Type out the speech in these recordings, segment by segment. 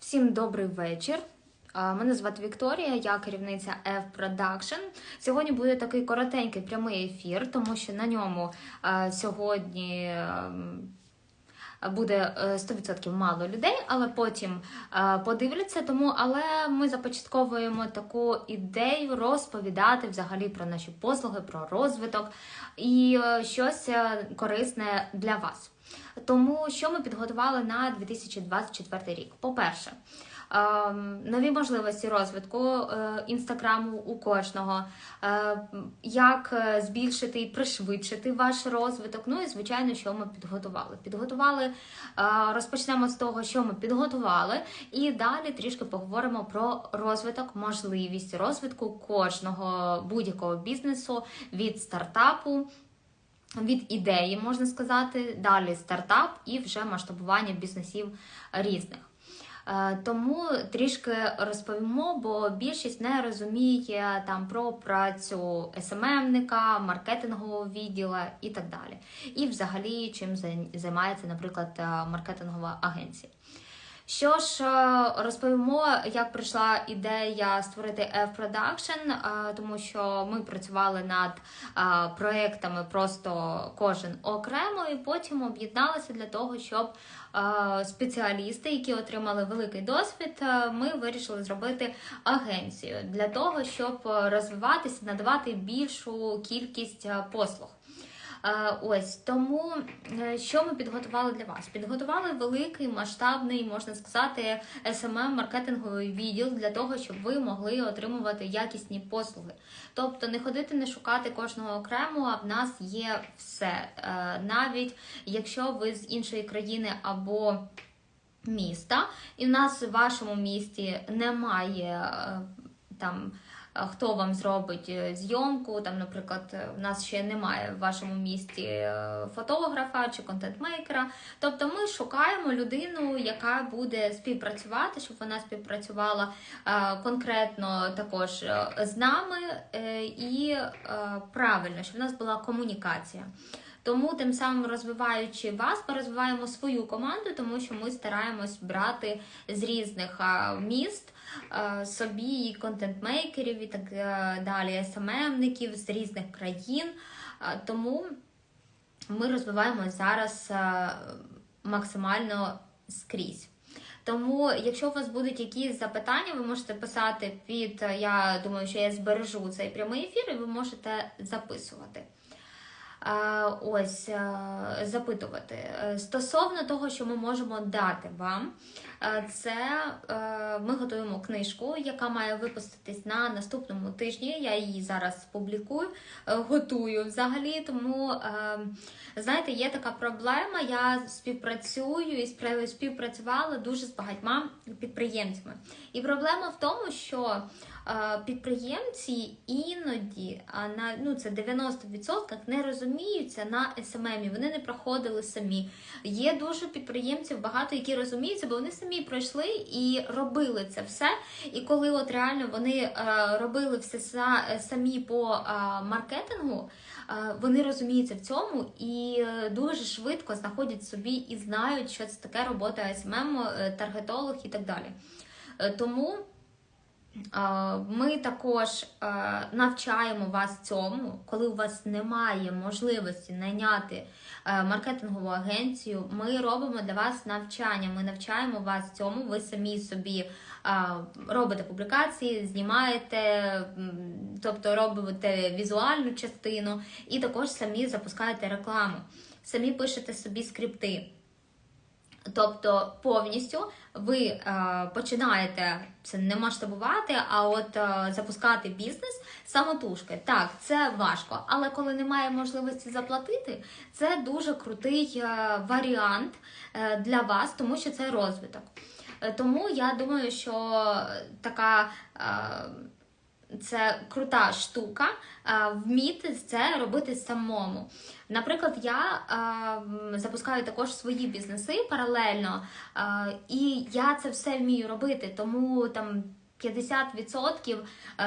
Всім добрий вечір. Мене звати Вікторія, я керівниця F Production. Сьогодні буде такий коротенький прямий ефір, тому що на ньому сьогодні ем, буде е, 100% мало людей, але потім е, подивляться. Тому, але ми започатковуємо таку ідею розповідати взагалі про наші послуги, про розвиток і е, щось е, корисне для вас. Тому що ми підготували на 2024 рік? По-перше, ем, нові можливості розвитку е, інстаграму у кожного, е, як е, збільшити і пришвидшити ваш розвиток. Ну і звичайно, що ми підготували. Підготували, розпочнемо з того, що ми підготували, і далі трішки поговоримо про розвиток, можливість розвитку кожного будь-якого бізнесу від стартапу від ідеї, можна сказати, далі стартап і вже масштабування бізнесів різних. Е, Тому трішки розповімо, бо більшість не розуміє там про працю СММника, маркетингового відділу і так далі. І взагалі чим займається, наприклад, е, маркетингова агенція. Що ж, е, розповімо, як прийшла ідея створити F-Production, е, тому що ми працювали над е, проектами просто кожен окремо, і потім об'єдналися для того, щоб спеціалісти, які отримали великий досвід, ми вирішили зробити агенцію для того, щоб розвиватися, надавати більшу кількість послуг. Ось тому, що ми підготували для вас? Підготували великий масштабний, можна сказати, smm маркетинговий відділ для того, щоб ви могли отримувати якісні послуги. Тобто не ходити, не шукати кожного окремо, а в нас є все. Навіть якщо ви з іншої країни або міста, і в нас в вашому місті немає там хто вам зробить е, зйомку. Там, наприклад, в нас ще немає в вашому місті е, фотографа чи контент-мейкера. Тобто ми шукаємо людину, яка буде співпрацювати, щоб вона співпрацювала е, конкретно також з нами і правильно, щоб в нас була комунікація. Тому, тим самим розвиваючи вас, ми розвиваємо свою команду, тому що ми стараємось брати з різних міст собі контент-мейкерів і так е, далі, СММників з різних країн. Тому ми розвиваємось зараз максимально скрізь. Тому, якщо у вас будуть якісь запитання, ви можете писати під. Я думаю, що я збережу цей прямий ефір, і ви можете записувати. Ось запитувати стосовно того, що ми можемо дати вам, це ми готуємо книжку, яка має випуститись на наступному тижні. Я її зараз публікую, готую взагалі. Тому знаєте, є така проблема. Я співпрацюю і співпрацювала дуже з багатьма підприємцями. І проблема в тому, що підприємці іноді, ну це 90% не розуміються на СММі, вони не проходили самі. Є дуже підприємців багато, які розуміються, бо вони самі пройшли і робили це все. І коли от реально вони робили все самі по маркетингу, вони розуміються в цьому і е, дуже швидко знаходять собі і знають, що це таке робота СММ, е, таргетолог і так далі. Е, тому. Ми також навчаємо вас цьому, коли у вас немає можливості найняти маркетингову агенцію. Ми робимо для вас навчання. Ми навчаємо вас цьому. Ви самі собі робите публікації, знімаєте, тобто робите візуальну частину, і також самі запускаєте рекламу, самі пишете собі скрипти. Тобто повністю ви е, починаєте це не масштабувати, а от е, запускати бізнес самотужки. Так, це важко, але коли немає можливості заплатити, це дуже крутий е, варіант для вас, тому що це розвиток. Тому я думаю, що така. Е, це крута штука, вміти це робити самому. Наприклад, я запускаю також свої бізнеси паралельно, і я це все вмію робити, тому там. 50%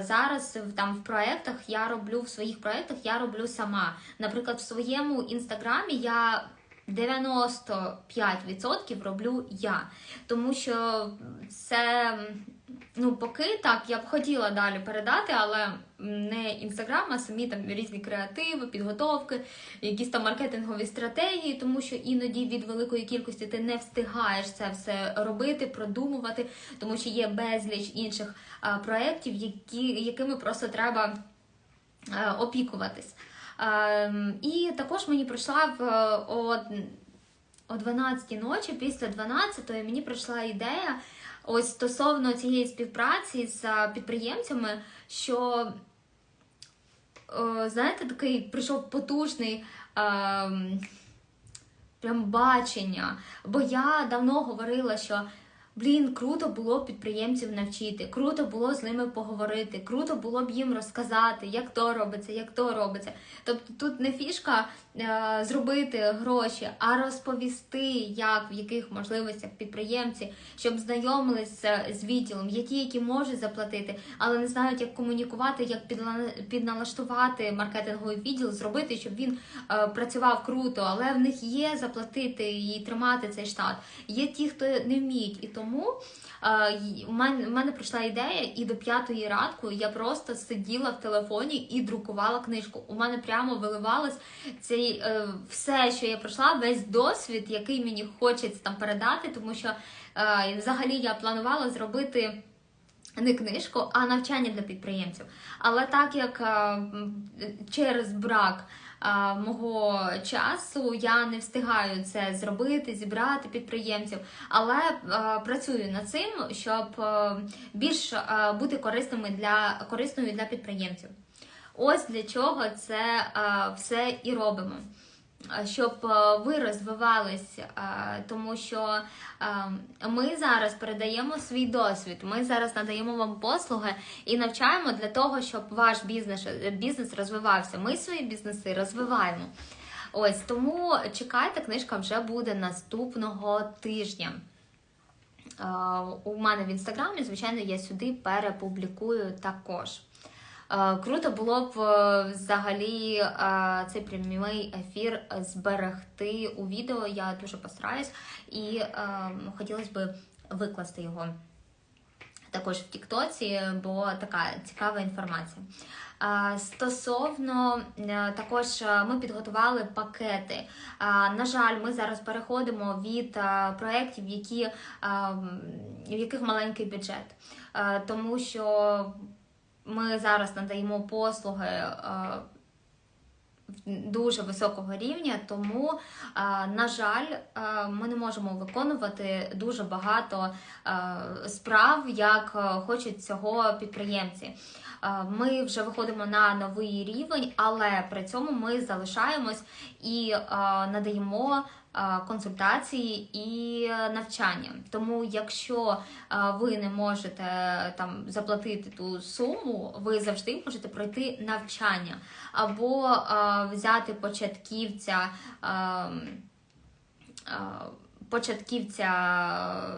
зараз там в проєктах я роблю в своїх проєктах, я роблю сама. Наприклад, в своєму інстаграмі я 95% роблю я. Тому що це, ну, поки так, я б хотіла далі передати, але не інстаграм, а самі там різні креативи, підготовки, якісь там маркетингові стратегії, тому що іноді від великої кількості ти не встигаєш це все робити, продумувати, тому що є безліч інших а, проєктів, які, якими просто треба а, опікуватись. Ем, І також мені прийшла в е, о, о 12 ночі, після 12 мені прийшла ідея ось стосовно цієї співпраці з е, підприємцями, що е, знаєте, такий прийшов потужний. ем, Прям бачення. Бо я давно говорила, що блін, круто було б підприємців навчити, круто було з ними поговорити, круто було б їм розказати, як то робиться, як то робиться. Тобто тут не фішка е, зробити гроші, а розповісти, як в яких можливостях підприємці, щоб знайомилися з відділом, які які можуть заплатити, але не знають, як комунікувати, як підналаштувати маркетинговий відділ, зробити, щоб він е, працював круто, але в них є заплатити і тримати цей штат. Є ті, хто не вміють, і тому е, й- мене, у мене прийшла ідея, і до п'ятої ранку я просто сиділа в телефоні і друкувала книжку. У мене прямо виливалось цей е, все, що я пройшла, весь досвід, який мені хочеться там передати, тому що е, взагалі я планувала зробити. Не книжку, а навчання для підприємців. Але так як е, через брак е, мого часу я не встигаю це зробити, зібрати підприємців, але працюю над цим, щоб більш бути корисними для корисною для підприємців. Ось для чого це все і робимо. Щоб ви розвивались, тому що ми зараз передаємо свій досвід, ми зараз надаємо вам послуги і навчаємо для того, щоб ваш бізнес, бізнес розвивався. Ми свої бізнеси розвиваємо. Ось тому чекайте, книжка вже буде наступного тижня. У мене в інстаграмі, звичайно, я сюди перепублікую також. Е, Круто було б е, взагалі е, цей прямий ефір зберегти у відео. Я дуже постараюсь, і хотілося б викласти його також в Тіктоці, бо така цікава інформація. Стосовно також ми підготували пакети. На жаль, ми зараз переходимо від проєктів, які, е, в яких маленький бюджет, тому що ми зараз надаємо послуги е, дуже високого рівня, тому, е, на жаль, е, ми не можемо виконувати дуже багато справ, як хочуть цього підприємці. Ми вже виходимо на новий рівень, але при цьому ми залишаємось і надаємо консультації і навчання. Тому, якщо е, ви не можете там заплатити ту суму, ви завжди можете пройти навчання або е, взяти початківця. е, е, Початківця,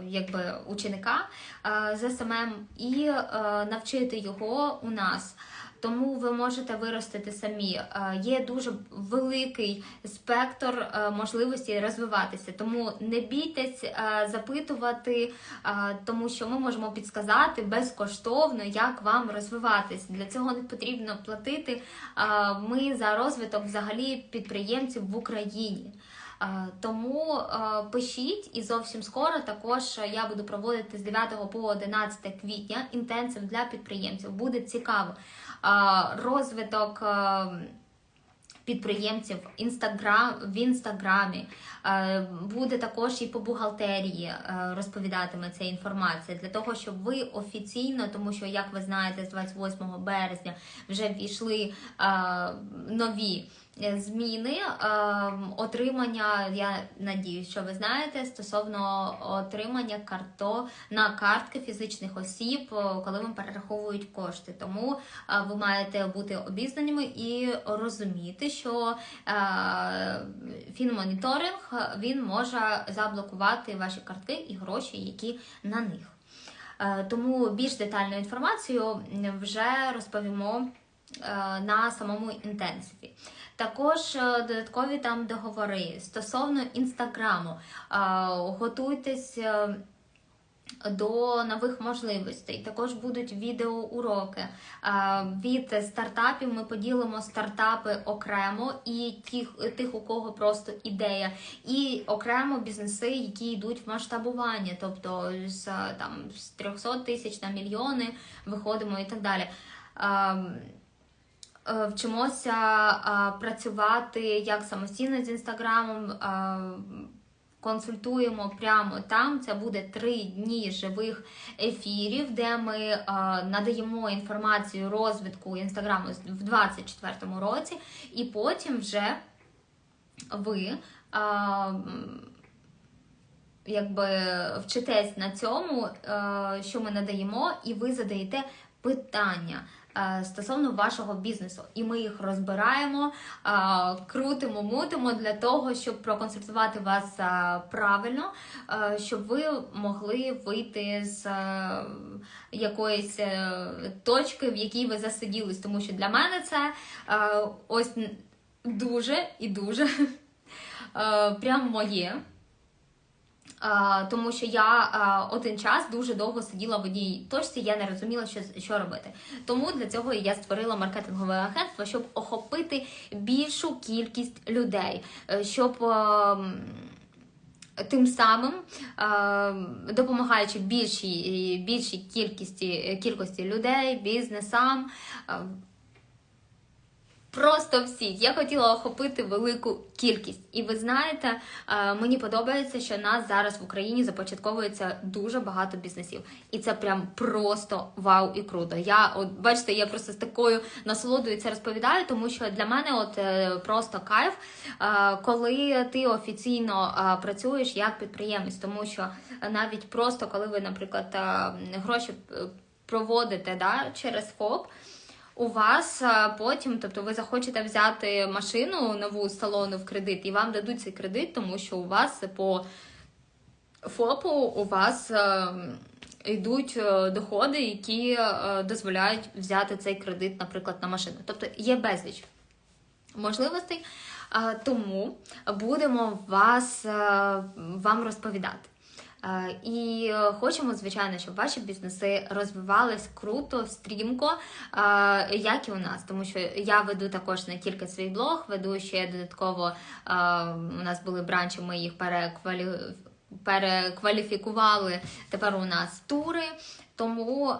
е, якби ученика е, з СММ і е, навчити його у нас. Тому ви можете виростити самі. Е, Є дуже великий спектр е, можливостей розвиватися. Тому не бійтесь е, запитувати, тому що ми можемо підсказати безкоштовно, як вам розвиватись. Для цього не потрібно платити. Ми за розвиток взагалі підприємців в Україні. Тому пишіть і зовсім скоро також я буду проводити з 9 по 11 квітня інтенсив для підприємців. Буде цікаво. Розвиток е, підприємців інстаграм в інстаграмі Е, буде також і по бухгалтерії е, розповідатиме ця інформація для того, щоб ви офіційно, тому що як ви знаєте, з 28 березня вже ввійшли нові. Е, Зміни е, отримання, я надіюсь, що ви знаєте, стосовно отримання карто на картки фізичних осіб, е, коли вам перераховують кошти. Тому е, ви маєте бути обізнаними і розуміти, що фінмоніторинг він може заблокувати ваші картки і гроші, які на них. Тому більш детальну інформацію вже розповімо на самому інтенсиві. Також е, додаткові там договори стосовно інстаграму. Е, Готуйтесь. е, до нових можливостей. Також будуть відеоуроки. Від стартапів ми поділимо стартапи окремо і тих, тих, у кого просто ідея, і окремо бізнеси, які йдуть в масштабування, тобто з там з 300 тисяч на мільйони виходимо і так далі. Е, Вчимося е, працювати як самостійно з інстаграмом. е, Консультуємо прямо там. Це буде три дні живих ефірів, де ми е, надаємо інформацію розвитку інстаграму в 2024 році, і потім вже ви е, якби вчитесь на цьому, е, що ми надаємо, і ви задаєте питання. Е, Стосовно вашого бізнесу, і ми їх розбираємо, е, крутимо, мутимо для того, щоб проконсультувати вас е, правильно, щоб ви могли вийти з якоїсь точки, в якій ви засиділись. Тому що для мене це ось дуже і дуже е, прям моє. Тому що я один час дуже довго сиділа в одній точці, я не розуміла, що, що робити. Тому для цього я створила маркетингове агентство, щоб охопити більшу кількість людей, е, щоб. ем, Тим самим е, допомагаючи більшій, більшій кількості, кількості людей, бізнесам, е, Просто всіх. Я хотіла охопити велику кількість. І ви знаєте, е, мені подобається, що нас зараз в Україні започатковується дуже багато бізнесів. І це прям просто вау і круто. Я от бачите, я просто з такою насолодою це розповідаю, тому що для мене от е, просто кайф, е, коли ти офіційно працюєш як підприємець, тому що навіть просто коли ви, наприклад, гроші проводите да, через ФОП. У вас потім, тобто ви захочете взяти машину нову салону в кредит, і вам дадуть цей кредит, тому що у вас по ФОПу у вас е, йдуть е, доходи, які е, дозволяють взяти цей кредит, наприклад, на машину. Тобто є безліч можливостей, е, тому будемо вас, е, вам розповідати. Е, І е, хочемо, звичайно, щоб ваші бізнеси розвивались круто, стрімко, е, як і у нас. Тому що я веду також не тільки свій блог, веду ще додатково. У нас були бранчі, ми їх переквалі... перекваліфікували. Тепер у нас тури. Тому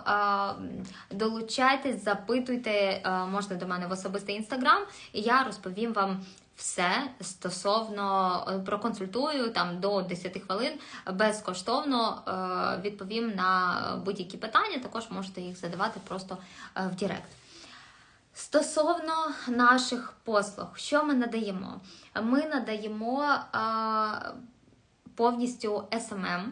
долучайтесь, запитуйте, можна до мене в особистий інстаграм, і я розповім вам все стосовно е, проконсультую там до 10 хвилин безкоштовно е, відповім на будь-які питання. Також можете їх задавати просто е, в Директ. Стосовно наших послуг, що ми надаємо? Ми надаємо повністю SMM.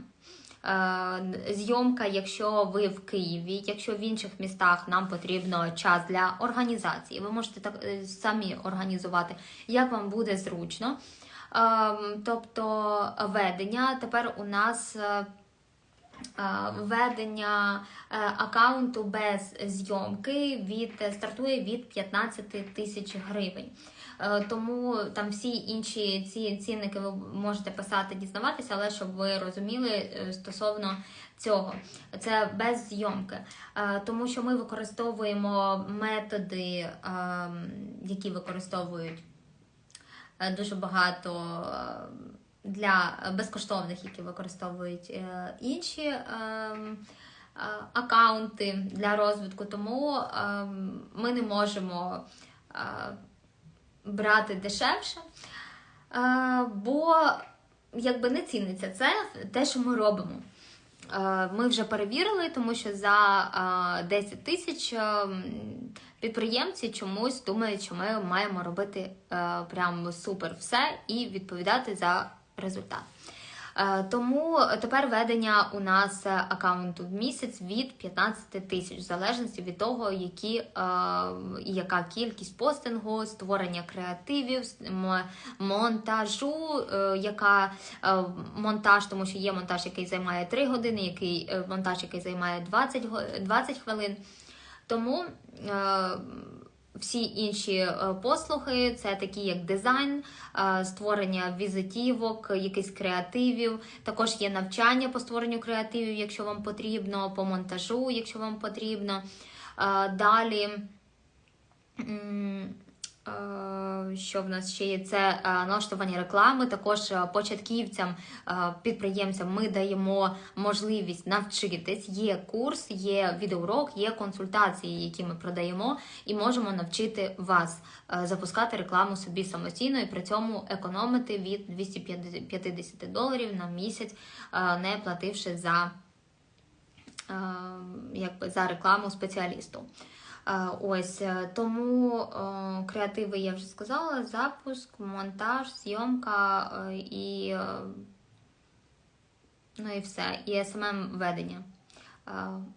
Е, Зйомка, якщо ви в Києві, якщо в інших містах нам потрібно час для організації, ви можете так е, самі організувати, як вам буде зручно. Е, Тобто ведення тепер у нас. Введення е, аккаунту без зйомки від стартує від 15 тисяч гривень. Е, Тому там всі інші ці цінники ви можете писати, дізнаватися, але щоб ви розуміли е, стосовно цього, це без зйомки. Е, Тому що ми використовуємо методи, ем, які використовують дуже багато е, для безкоштовних, які використовують інші ем, е, аккаунти для розвитку. Тому ем, ми не можемо брати дешевше, е, бо якби не ціниться це те, що ми робимо. Е, Ми вже перевірили, тому що за е, 10 тисяч е, підприємці чомусь думають, що ми маємо робити прямо супер все і відповідати за результат. Е, Тому тепер ведення у нас е, аккаунту в місяць від 15 тисяч, в залежності від того, які, е, яка кількість постингу, створення креативів, монтажу, яка монтаж, тому що є монтаж, який займає 3 години, який монтаж, який займає 20, 20 хвилин. Тому всі інші е, послуги, це такі як дизайн, е, створення візитівок, якихось креативів. Також є навчання по створенню креативів, якщо вам потрібно, по монтажу, якщо вам потрібно. Е, Далі. Е, Що в нас ще є? Це е, налаштування реклами. Також е, початківцям, підприємцям ми даємо можливість навчитись. Є курс, є відеоурок, є консультації, які ми продаємо, і можемо навчити вас запускати рекламу собі самостійно і при цьому економити від 250 доларів на місяць, не плативши за, якби, за рекламу спеціалісту. Ось е, тому е, креативи я вже сказала: запуск, монтаж, зйомка е, і, ну і все, і СММ ведення. Е,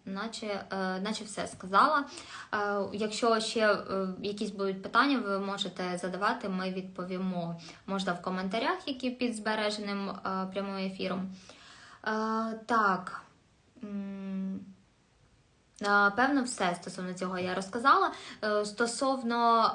Наче, е, наче все сказала. Якщо ще якісь будуть питання, ви можете задавати, ми відповімо. Можна в коментарях, які під збереженим прямим ефіром. Так. Е, Певно, все стосовно цього я розказала. Е, Стосовно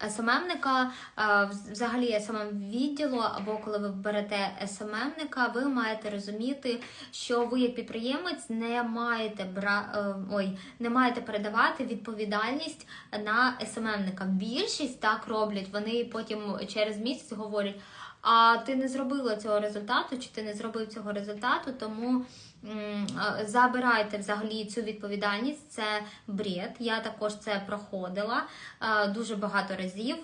е, СММника, е, взагалі СММ відділу, або коли ви берете СММника, ви маєте розуміти, що ви як підприємець не маєте бра... ой, не маєте передавати відповідальність на СММника. Більшість так роблять. Вони потім через місяць говорять. А ти не зробила цього результату, чи ти не зробив цього результату, тому забирайте взагалі цю відповідальність. Це бред. Я також це проходила дуже багато разів,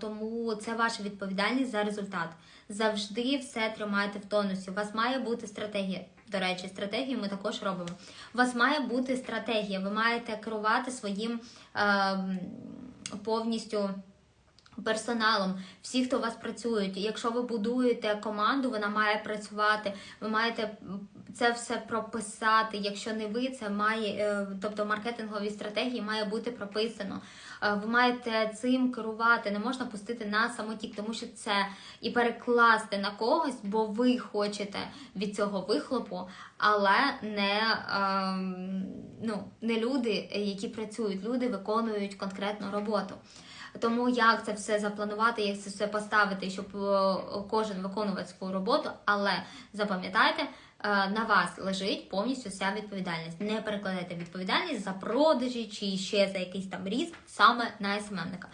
тому це ваша відповідальність за результат. Завжди все тримайте в тонусі. У вас має бути стратегія. До речі, стратегію ми також робимо. У вас має бути стратегія. Ви маєте керувати своїм ем, повністю персоналом, всі, хто у вас працюють. Якщо ви будуєте команду, вона має працювати. Ви маєте це все прописати. Якщо не ви, це має, е, тобто маркетингові стратегії має бути прописано. Е, Ви маєте цим керувати, не можна пустити на самотік, тому що це і перекласти на когось, бо ви хочете від цього вихлопу, але не, ем, ну, не люди, які працюють, люди виконують конкретну роботу. Тому як це все запланувати, як це все поставити, щоб е, кожен виконував свою роботу, але запам'ятайте, е, на вас лежить повністю вся відповідальність. Не перекладайте відповідальність за продажі чи ще за якийсь там ріст саме на СММника.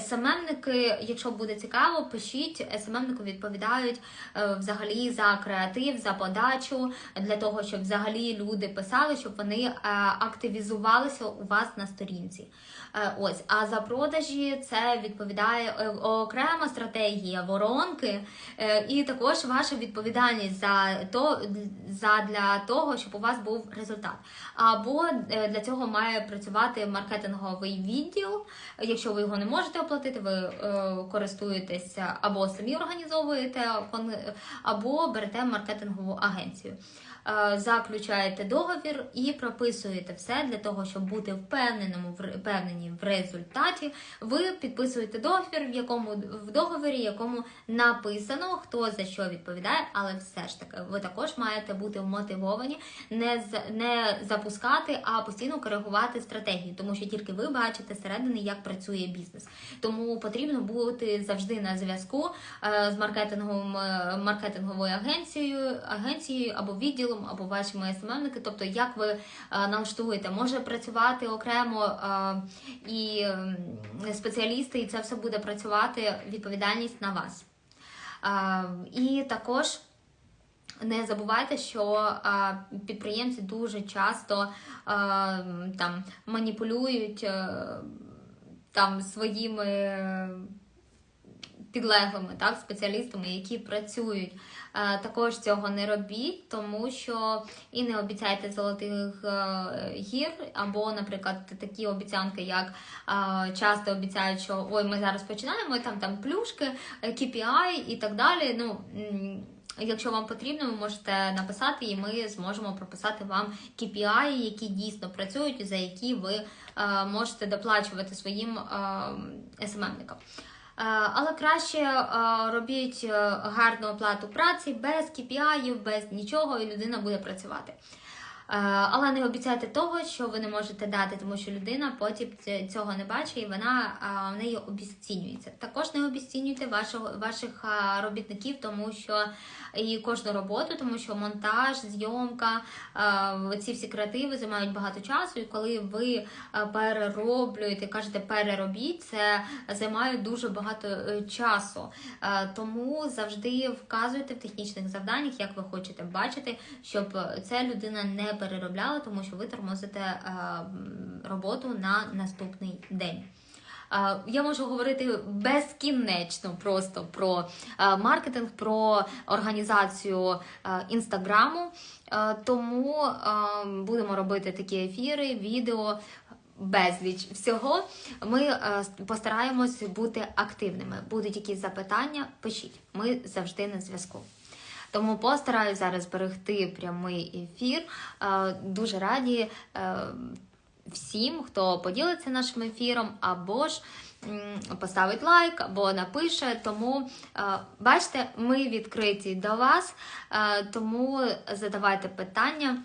СММники, якщо буде цікаво, пишіть. СММнику відповідають е, взагалі за креатив, за подачу, для того, щоб взагалі люди писали, щоб вони активізувалися у вас на сторінці. Е, Ось, а за продажі це відповідає е, окрема стратегія воронки, е, і також ваша відповідальність за то за для того, щоб у вас був результат. Або для цього має працювати маркетинговий відділ. Якщо ви його не можете оплатити, ви користуєтеся або самі організовуєте, або берете маркетингову агенцію. Е, Заключаєте договір і прописуєте все для того, щоб бути впевненому впевнені в результаті. Ви підписуєте договір, в якому в договорі, якому написано хто за що відповідає, але все ж таки ви також маєте бути вмотивовані не не запускати, а постійно коригувати стратегію, тому що тільки ви бачите зсередини, як працює бізнес. Тому потрібно бути завжди на зв'язку е, з маркетинговим е, маркетинговою агенцією, агенцією або відділом, або вашими СММники. Тобто, як ви е, налаштуєте, може працювати окремо е, і спеціалісти, і це все буде працювати відповідальність на вас. Е, І також. Не забувайте, що підприємці дуже часто там маніпулюють там своїми підлеглими, так, спеціалістами, які працюють. Е, також цього не робіть, тому що і не обіцяйте золотих е, гір, або, наприклад, такі обіцянки, як е, часто обіцяють, що ой, ми зараз починаємо, там там плюшки, KPI і так далі. Ну Якщо вам потрібно, ви можете написати, і ми зможемо прописати вам KPI, які дійсно працюють, за які ви е, можете доплачувати своїм е, СММникам. Е, Але краще е, робіть е, гарну оплату праці без KPI, без нічого, і людина буде працювати. Але не обіцяйте того, що ви не можете дати, тому що людина потім цього не бачить і вона в неї обіцінюється. Також не обіцінюйте вашого ваших робітників, тому що і кожну роботу, тому що монтаж, зйомка, ці всі креативи займають багато часу. І коли ви перероблюєте, кажете переробіть, це займає дуже багато е, часу. Е, Тому завжди вказуйте в технічних завданнях, як ви хочете бачити, щоб ця людина не переробляла, тому що ви тормозите е, роботу на наступний день. Е, Я можу говорити безкінечно просто про е, маркетинг, про організацію інстаграму. Тому будемо робити такі ефіри, відео. Безліч всього ми постараємось бути активними. Будуть якісь запитання, пишіть. Ми завжди на зв'язку. Тому постараюсь зараз зберегти прямий ефір. Е, Дуже раді е, всім, хто поділиться нашим ефіром, або ж поставить лайк, або напише. Тому е, бачите, ми відкриті до вас, тому задавайте питання.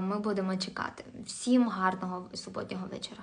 Ми будемо чекати. Всім гарного суботнього вечора.